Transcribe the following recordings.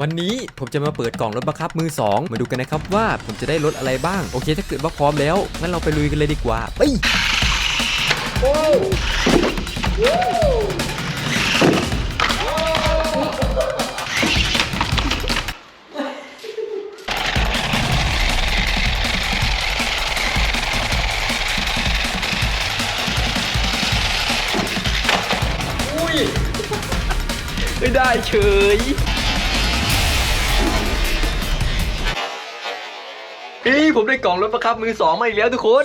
วันนี้ผมจะมาเปิดกล่องรถบังคับมือ 2 มาดูกันนะครับว่าผมจะได้รถอะไรบ้าง โอเค ถ้าเกิดว่าพร้อมแล้ว งั้นเราไปลุยกันเลยดีกว่า ไปอุ้ยไม่ได้เฉย ฮ้ยผมได้กล่องรถประคับมือสองมาอีกแล้วทุกคน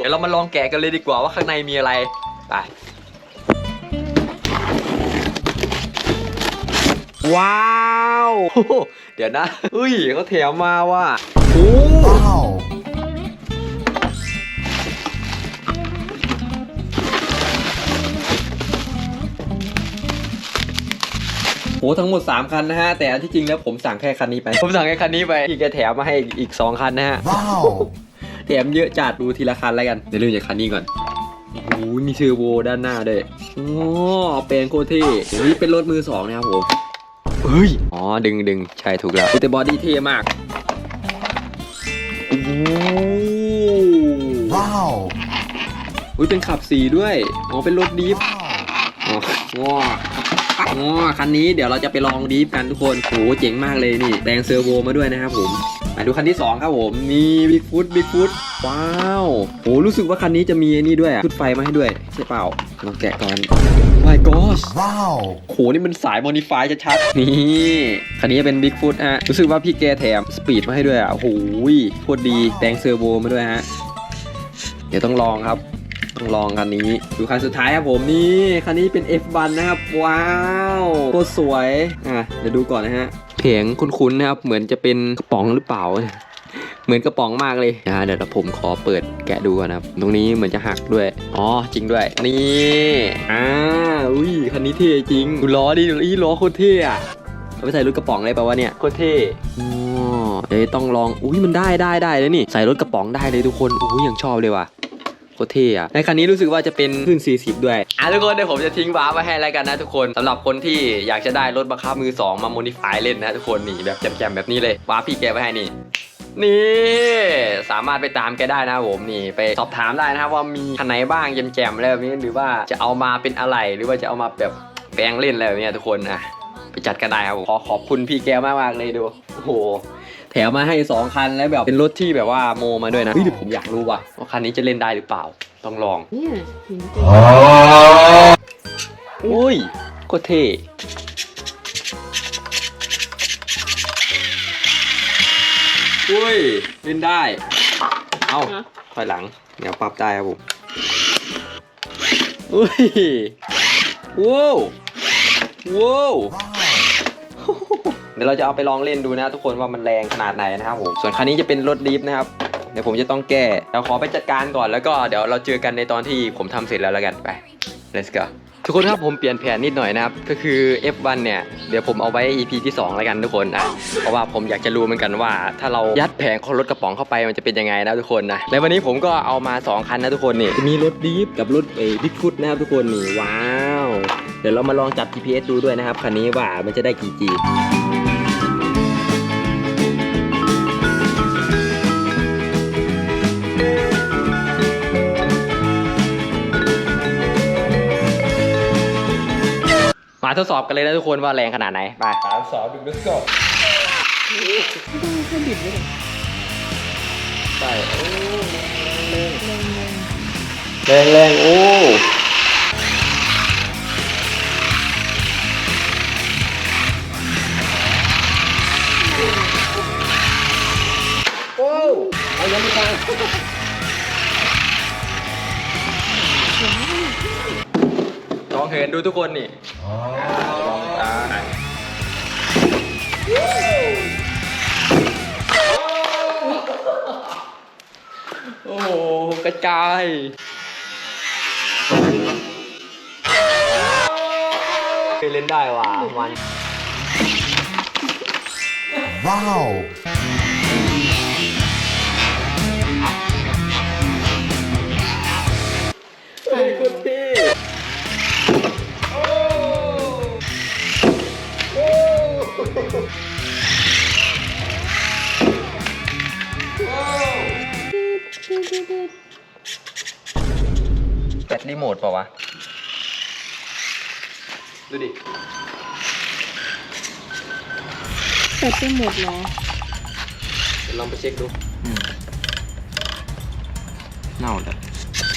เดี๋ยวเรามาลองแกะกันเลยดีกว่าว่าข้างในมีอะไรไปว้าว เดี๋ยวนะเฮ้ยเขาแถมมาว่ะโอ้ โหทั้งหมด 3 คันนะฮะ แต่อันที่จริงแล้วผมสั่งแค่คันนี้ไป ผมสั่งแค่คันนี้ไปพี่แกแถมมาให้อีก 2 คันนะฮะ Wow. แถมเยอะจัดดูทีละคันแล้วกัน เดี๋ยวเริ่มจากคันนี้ก่อนโอ้โหมีเทอร์โบด้านหน้าด้วยโอ้แปลงโคตรเท่อันนี้เป็นรถมือสองนะครับผมเฮ้ย อ๋อ ดึงดึงใช่ถูกแล้วแต่บอดี้เท่มากโอ้โห Wow. อุ้ยเป็นขับสีด้วย อ๋อ เป็นรถดีฟ Wow. อ๋อ อ๋อคันนี้เดี๋ยวเราจะไปลองดีฟกันทุกคนโหเจ๋งมากเลยนี่แปลงเซอร์โวมาด้วยนะครับผมมาดูคันที่ 2 ครับผมนี่บิ๊กฟุตบิ๊กฟุตว้าวโหรู้สึกว่าคันนี้จะมีไอ้นี่ด้วยอะชุดไฟมาให้ด้วยใช่เปล่าลองแกะก่อน my gosh Wow. โหนี่มันสายมอนิฟายชัดๆนี่คันนี้เป็นบิ๊กฟุตฮะรู้สึกว่าพี่แกแถมสปีดมาให้ด้วยอะโอ้โหโคตรดีแปลงเซอร์โวมาด้วยฮะเดี๋ยวต้องลองครับ ต้องลองคันนี้ดูคันสุดท้ายครับผมนี่คันนี้เป็น F1 นะครับ ว้าวโคตรสวยอะเดี๋ยวดูก่อนนะฮะเพงคุ้นๆนะครับเหมือนจะเป็นกระป๋องหรือเปล่าเหมือนกระป๋องมากเลยนะเดี๋ยวผมขอเปิดแกะดูก่อนนะครับ ตรงนี้เหมือนจะหักด้วย อ๋อจริงด้วย นี่อ่าอุ้ยคันนี้เท่จริงดูล้อดิอีล้อโคตรเท่อะเอาไปใส่รถกระป๋องเลยแปลว่าเนี่ยโคตรเท่อ๋อเดี๋ยวต้องลองอุ้ยมันได้ได้ได้เลยนี่ใส่รถกระป๋องได้เลยทุกคนอุ้ยยังชอบเลยว่ะโค ตรเท่อะในคันนี้รู้สึกว่าจะเป็นขึ้น 40 ด้วย อะทุกคนเดี๋ยวผมจะทิ้งวาร์ปไว้ให้แล้วกันนะทุกคนสำหรับคนที่อยากจะได้รถบังคับมือ 2 มาโมดิฟายเล่นนะทุกคนนี่แบบแจมๆแบบนี้เลยวาร์ปพี่แกไว้ให้นี่นี่ สามารถไปตามแกได้นะครับผมนี่ไปสอบถามได้นะครับว่ามีคันไหนบ้างแจมๆอะไรแบบนี้หรือว่าจะเอามาเป็นอะไรหรือว่าจะเอามาแบบแปลงเล่นอะไรแบบนี้ทุกคนอะไปจัดกันได้ครับผมขอขอบคุณพี่แกมากๆเลยดูโอ้โห แถมมาให้ 2 คันแล้วแบบเป็นรถที่แบบว่าโมมาด้วยนะเฮ้ยเดี๋ยวผมอยากรู้ว่ะว่าคันนี้จะเล่นได้หรือเปล่าต้องลองเนี่ยจริงอุ้ยก็เท่อุ้ยเล่นได้ เอาถอยหลังเดี๋ยวปรับได้ครับผมอุ้ยว้าวว้าว Wow. เดี๋ยวเราจะเอาไปลองเล่นดูนะ ทุกคนว่ามันแรงขนาดไหนนะครับผมส่วนคันนี้จะเป็นรถดิฟนะครับเดี๋ยวผมจะต้องแก้เดี๋ยวขอไปจัดการก่อนแล้วก็เดี๋ยวเราเจอกันในตอนที่ผมทำเสร็จแล้วแล้วกันไป let's go ทุกคนครับผมเปลี่ยนแผนนิดหน่อยนะครับก็คือ F1 เนี่ยเดี๋ยวผมเอาไว้ EP ที่ 2 แล้วกันทุกคนอะเพราะว่าผมอยากจะรู้เหมือนกันว่า ถ้าเรายัดแผงของรถกระป๋องเข้าไปมันจะเป็นยังไงนะทุกคนนะและวันนี้ผมก็เอามา 2 คันนะทุกคนนี่มีรถดีฟกับรถเอบิ๊กฟุตนะครับทุกคนนี่ว้าว เดี๋ยวเรามาลองจับ GPS ดูด้วยนะครับคันนี้ว่ามันจะได้กี่ G ทดสอบกันเลยนะทุกคนว่าแรงขนาดไหน ไปสามสองหนึ่ง let's go ๆก็บิดเลยใช่โอ้แรงแรงโอ้ ลองเห็นดูทุกคนนี่ลองตาโอ้โหกระจายเคยเล่นได้ว่ะมัน Wow. เฮ้ยโคตร รีโมทเปล่าวะ ดูดิแต่จะหมดเหรอเดี๋ยวลองไปเช็คดูเน่าแล้ว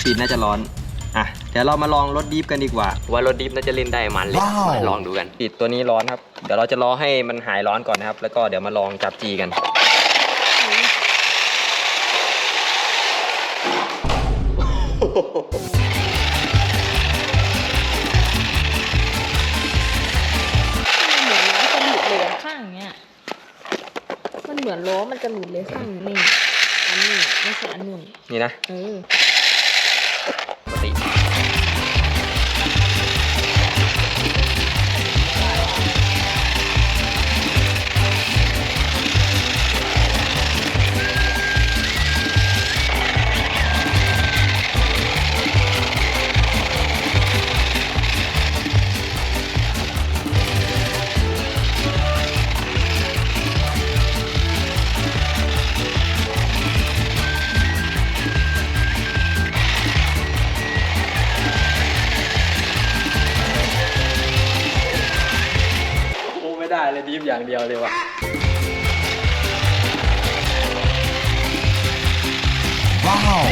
ปีดน่าจะร้อน อะ เดี๋ยวเรามาลองรถดิฟกันดีกว่า ว่ารถดิฟน่าจะเล่นได้มันเลยว้าว มาลองดูกัน ปีดตัวนี้ร้อนครับ เดี๋ยวเราจะรอให้มันหายร้อนก่อนนะครับ แล้วก็เดี๋ยวมาลองจับจีกัน อนล้อจะหลุดเลยข้างเนี้ยมันเหมือนล้อมันจะหลุดเลยข้างนี่อันนี้ไม่ใช่อันนู้นนี่นะเออปกติ อย่างเดียวเลยว่ะว้าว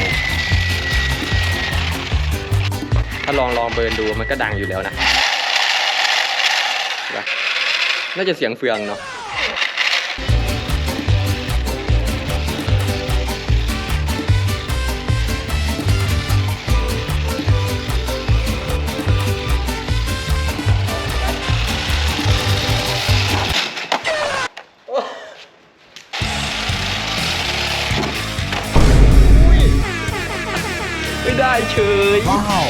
ถ้าลองลองเบิร์นดูมันก็ดังอยู่แล้วนะเห็นปะน่าจะเสียงเฟืองเนาะ ไม่ได้เฉย ว้าว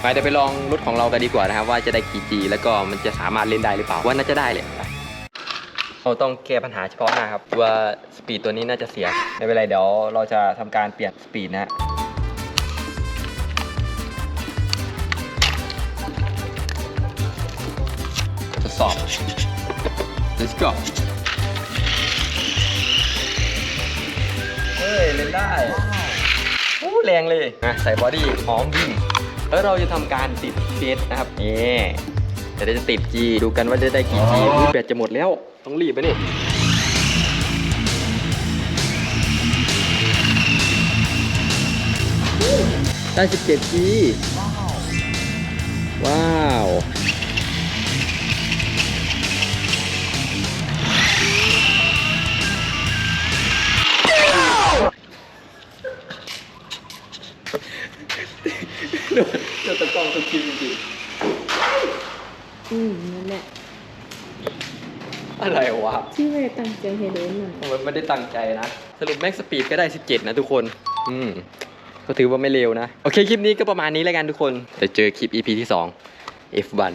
ไปเดี๋ยวไปลองรถของเรากันดีกว่านะครับว่าจะได้กี่ G แล้วก็มันจะสามารถเล่นได้หรือเปล่าว่าน่าจะได้เลยไปเราต้องแก้ปัญหาเฉพาะหน้าครับว่าสปีดตัวนี้น่าจะเสียไม่เป็นไรเดี๋ยวเราจะทำการเปลี่ยนสปีดนะ สอบ let's go เฮ้ย เล่นได้โอ้แรงเลยนะใส่บอดี้พร้อมวิ่งแล้วเราจะทำการติดเฟสนะครับนี่เดี๋ยวเราจะติด G ดูกันว่าจะได้กี่ G อุ๊ยแบตจะหมดแล้ว ต้องรีบไปนี่ได้ 17 G อืมนั่นแหละๆอะไรวะที่ไม่ได้ตั้งใจให้โดนน่ะผมไม่ได้ตั้งใจนะ สรุปแม็กสปีดก็ได้ 17 นะทุกคน อืมก็ถือว่าไม่เร็วนะ โอเค คลิปนี้ก็ประมาณนี้แล้วกันทุกคนจะเจอคลิป EP ที่ 2 F1